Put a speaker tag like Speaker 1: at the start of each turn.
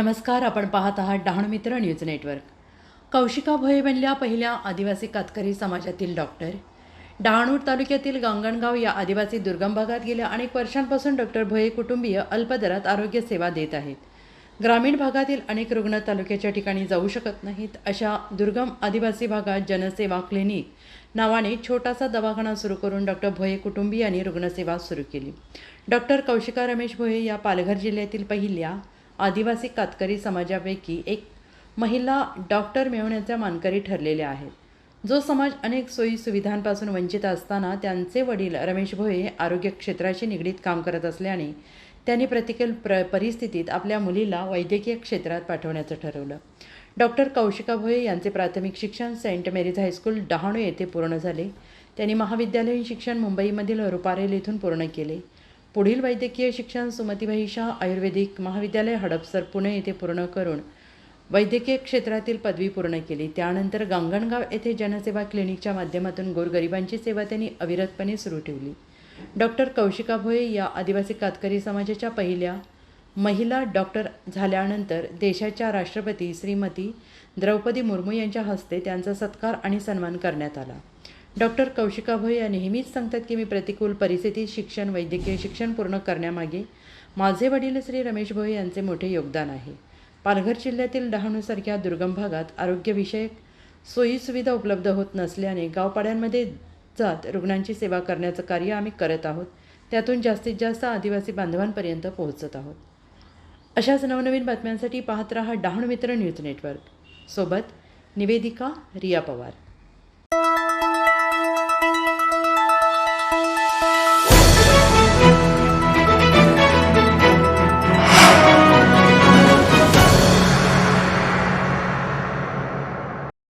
Speaker 1: नमस्कार आपण पाहत आहात डहाणू मित्र न्यूज नेटवर्क. कौशिका भोये बनल्या पहिल्या आदिवासी कातकरी समाजातील डॉक्टर. डहाणूर तालुक्यातील गांगणगाव या आदिवासी दुर्गम भागात गेल्या अनेक वर्षांपासून डॉक्टर भोये कुटुंबीय अल्पदरात आरोग्य सेवा देत आहेत. ग्रामीण भागातील अनेक रुग्ण तालुक्याच्या ठिकाणी जाऊ शकत नाहीत अशा दुर्गम आदिवासी भागात जनसेवा क्लिनिक नावाने छोटासा दवाखाना सुरू करून डॉक्टर भोये कुटुंबीयांनी रुग्णसेवा सुरू केली. डॉक्टर कौशिका रमेश भोये या पालघर जिल्ह्यातील पहिल्या आदिवासी कातकरी समाजापैकी एक महिला डॉक्टर मिळवण्याच्या मानकरी ठरलेल्या आहेत. जो समाज अनेक सोयी सुविधांपासून वंचित असताना त्यांचे वडील रमेश भोये आरोग्य क्षेत्राशी निगडीत काम करत असल्याने त्यांनी प्रतिकूल प्र परिस्थितीत आपल्या मुलीला वैद्यकीय क्षेत्रात पाठवण्याचं ठरवलं. डॉक्टर कौशिका भोये यांचे प्राथमिक शिक्षण सेंट मेरीज हायस्कूल डहाणू येथे पूर्ण झाले. त्यांनी महाविद्यालयीन शिक्षण मुंबईमधील रुपारेल येथून पूर्ण केले. पुढील वैद्यकीय शिक्षण सुमतीबाई शाह आयुर्वेदिक महाविद्यालय हडपसर पुणे येथे पूर्ण करून वैद्यकीय क्षेत्रातील पदवी पूर्ण केली. त्यानंतर गांगणगाव येथे जनसेवा क्लिनिकच्या माध्यमातून गोरगरिबांची सेवा त्यांनी अविरतपणे सुरू ठेवली. डॉक्टर कौशिका भोये या आदिवासी कातकरी समाजाच्या पहिल्या महिला डॉक्टर झाल्यानंतर देशाच्या राष्ट्रपती श्रीमती द्रौपदी मुर्मू यांच्या हस्ते त्यांचा सत्कार आणि सन्मान करण्यात आला. डॉक्टर कौशिका भोई या नेहमीच सांगतात की मी प्रतिकूल परिस्थितीत शिक्षण वैद्यकीय शिक्षण पूर्ण करण्यामागे माझे वडील श्री रमेश भोये यांचे मोठे योगदान आहे. पालघर जिल्ह्यातील डहाणूसारख्या दुर्गम भागात आरोग्यविषयक सोयीसुविधा उपलब्ध होत नसल्याने गावपाड्यांमध्ये जात रुग्णांची सेवा करण्याचं कार्य आम्ही करत आहोत. त्यातून जास्तीत जास्त आदिवासी बांधवांपर्यंत पोहोचत आहोत. अशाच नवनवीन बातम्यांसाठी पाहत रहा डहाणू मित्र न्यूज नेटवर्क. सोबत निवेदिका रिया पवार.